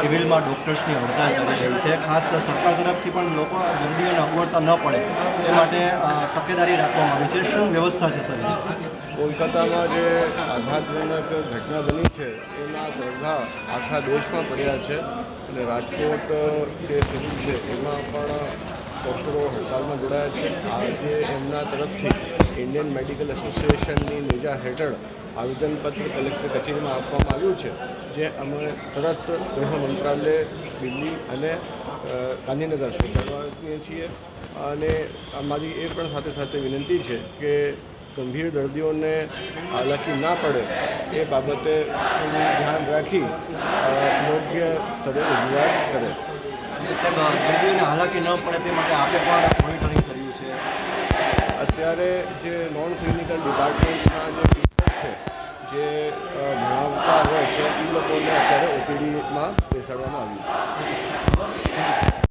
સિવિલમાં ડૉક્ટર્સની હડતાલ ચાલી રહી છે. ખાસ સરકાર તરફથી પણ લોકો દર્દીઓને અગવડતા ન પડે. એ માટે તકેદારી રાખવામાં આવી છે. શું વ્યવસ્થા છે સર કોલકાતામાં જે આઘાતજનક ઘટના બની છે, એના પ્રભાવ આખા દેશમાં પડ્યા છે. અને રાજકોટ જે સિવિલ છે, એમાં પણ ડૉક્ટરો હડતાલમાં જોડાયા છે. આજે એમના તરફથી ઇન્ડિયન મેડિકલ એસોસિએશનની નેજા હેઠળ આવેદનપત્ર કલેક્ટર કચેરીમાં આપવામાં આવ્યું છે જે અમે તરત ગૃહ મંત્રાલય દિલ્હી અને ગાંધીનગર સ્વીકારવાએ છીએ. અને અમારી એ પણ સાથે સાથે વિનંતી છે કે ગંભીર દર્દીઓને હાલાકી ના પડે એ બાબતે ધ્યાન રાખી યોગ્ય સ્તરે રજૂઆત કરે. સાહેબ દર્દીઓને હાલાકી ન પડે તે માટે આપે પણ મોનિટરિંગ કર્યું છે. અત્યારે જે નોન ક્લિનિકલ છે જે સંસ્થા હોય છે એ લોકોને અત્યારે ઓપીડીમાં બેસાડવામાં આવ્યું